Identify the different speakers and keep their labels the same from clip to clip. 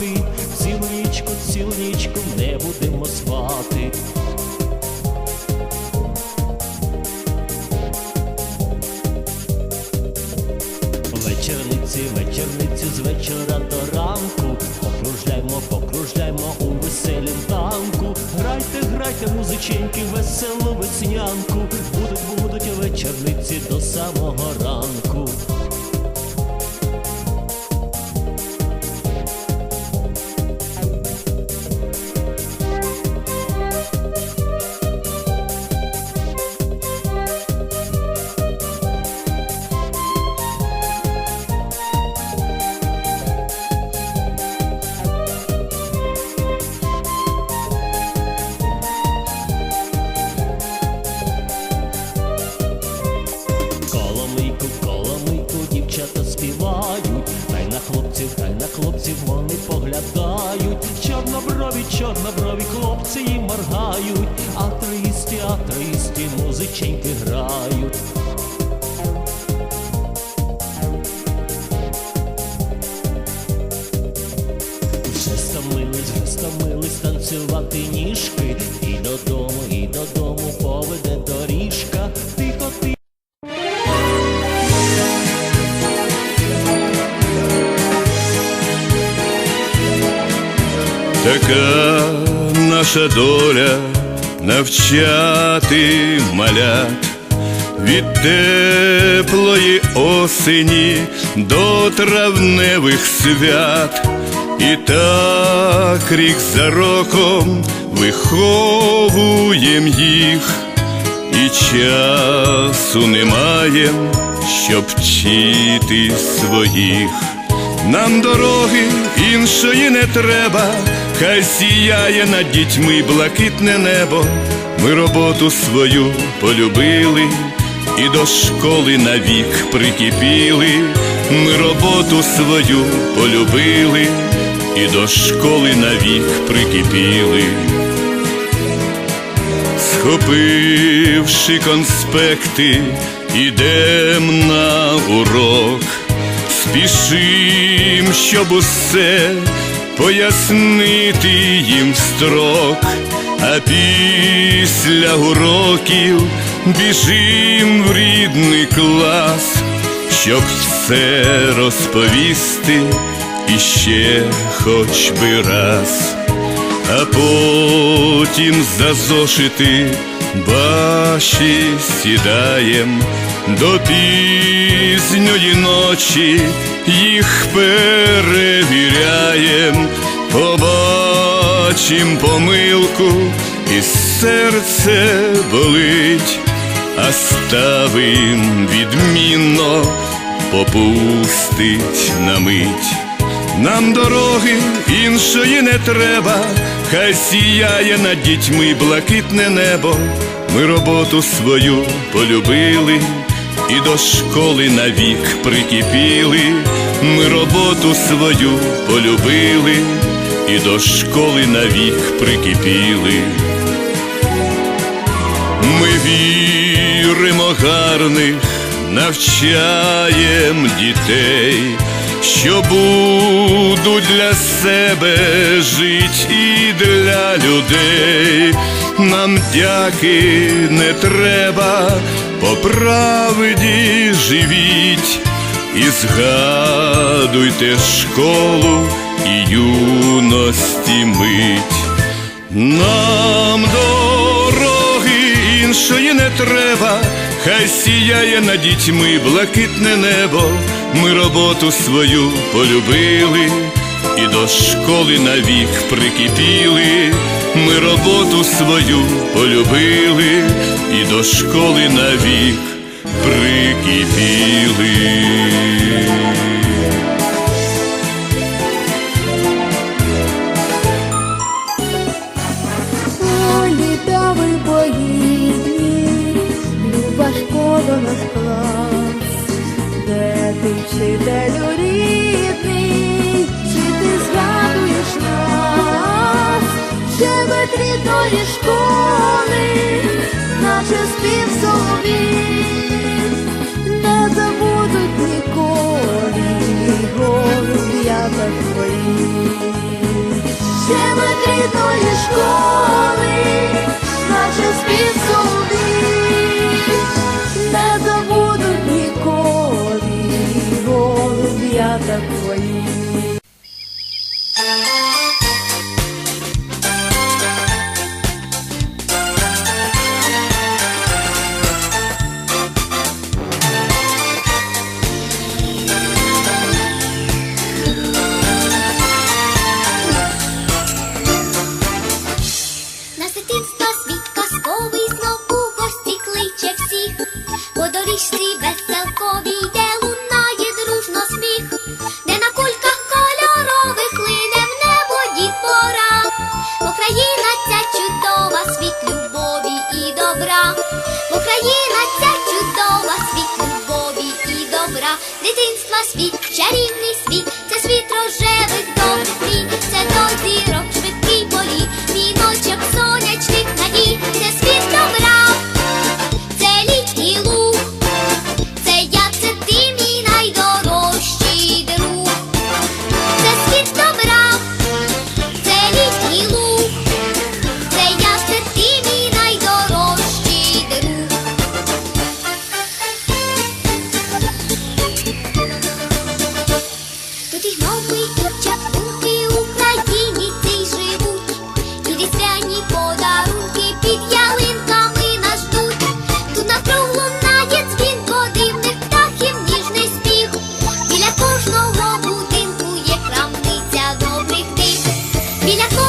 Speaker 1: вигравати, цілу нічку, цілу нічку не будемо спати. Вечорниці, вечорниці з вечора до ранку. Покружляймо, покружляймо у веселім танку. Грайте, грайте, музиченьки, веселу веснянку. Будуть, будуть вечорниці до самого ранку троїсті музиченьки грають. Стомились танцювати ніжки, і додому, і додому поведе доріжка. Тихо, тихо.
Speaker 2: Така наша доля навчати малят від теплої осені до травневих свят, і так рік за роком виховуєм їх, і часу немає, щоб вчити своїх. Нам дороги іншої не треба, хай сіяє над дітьми блакитне небо. Ми роботу свою полюбили і до школи навік прикипіли. Ми роботу свою полюбили і до школи навік прикипіли. Схопивши конспекти, ідем на урок, спішим, щоб усе пояснити їм строк, а після уроків біжим в рідний клас, щоб все розповісти іще хоч би раз. А потім за зошити баші сідаєм до пізньої ночі їх перевіряєм, побачим помилку, і серце болить, а ставим відмінно попустить на мить. Нам дороги іншої не треба, хай сіяє над дітьми блакитне небо. Ми роботу свою полюбили і до школи навік прикипіли. Ми роботу свою полюбили і до школи навік прикипіли. Ми віримо гарних, навчаєм дітей, що будуть для себе жить і для людей. Нам дяки не треба, по правді живіть, і згадуйте школу і юності мить. Нам дороги іншої не треба, хай сіяє над дітьми блакитне небо. Ми роботу свою полюбили і до школи навік прикипіли. Ми роботу свою полюбили і до школи навік прикипіли.
Speaker 3: школи, наче спів.
Speaker 4: дитинства світ, чарівний світ, це світ рожевих добрих мрій, це до зірок. Vida con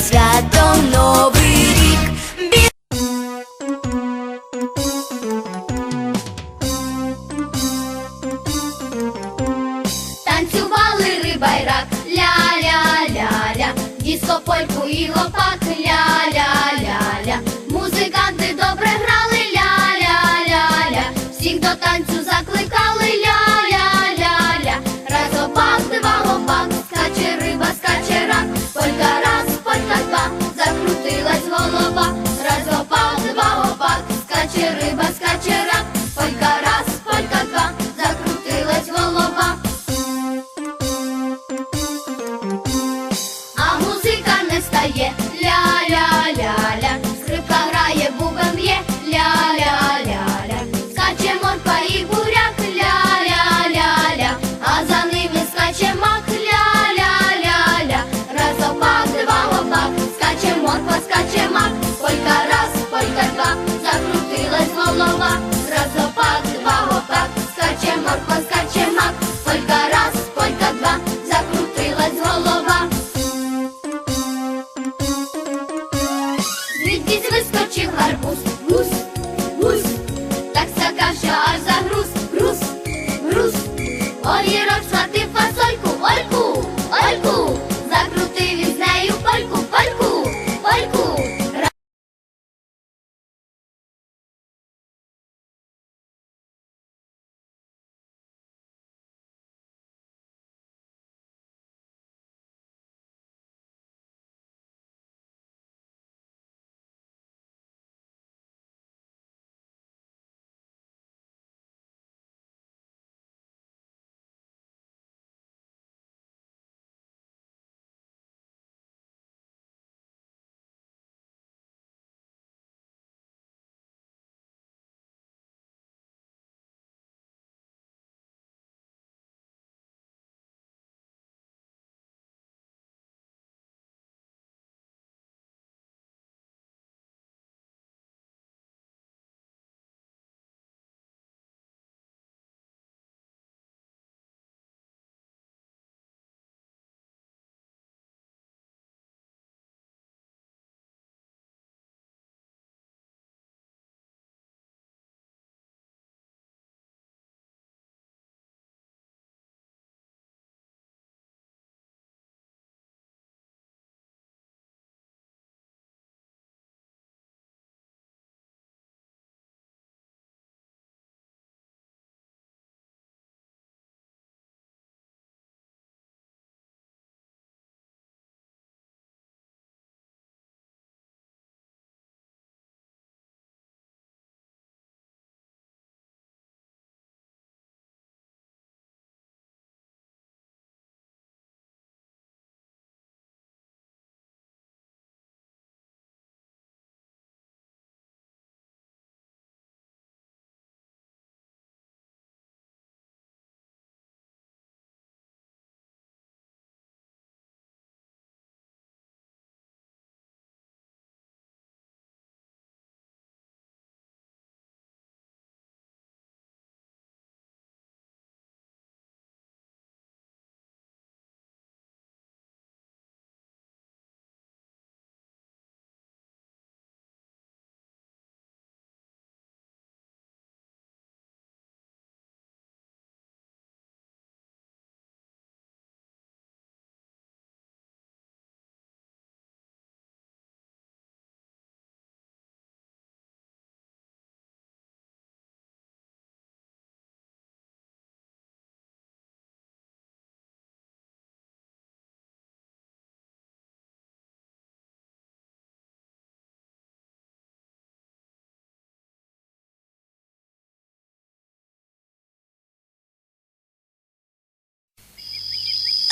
Speaker 4: святом новий рік. Танцювали риба й рак, ля-ля-ля-ля, діско, польку і лопат, ля-ля-ля-ля. Музиканти добре грали.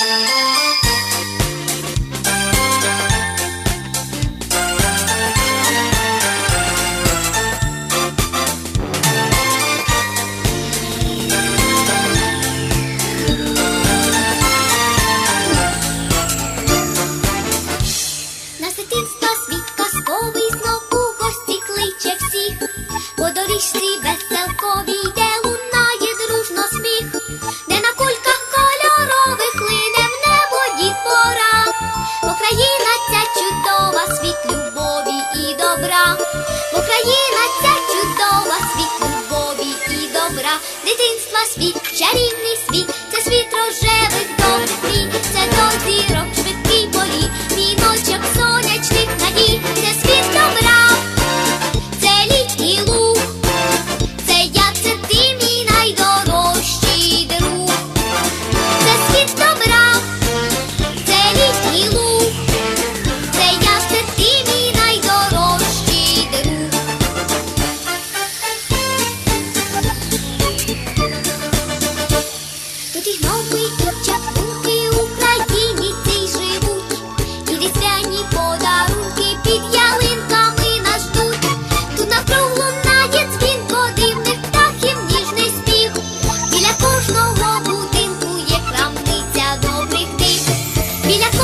Speaker 4: Thank you.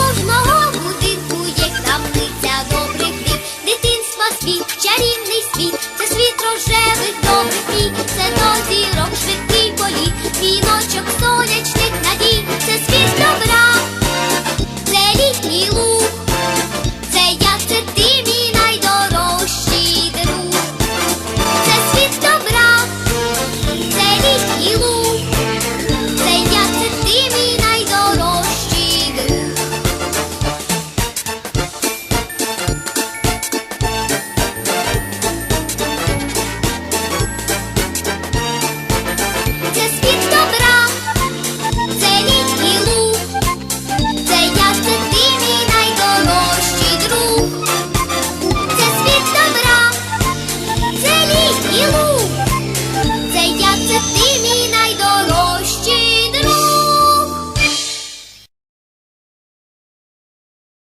Speaker 4: кожного будинку є крамниця добрих літ, дитинства світ, чарівний світ, це світ рожевих добрих мій, це до зірок швидкий політ, віночок сонячних надій, це світ добра.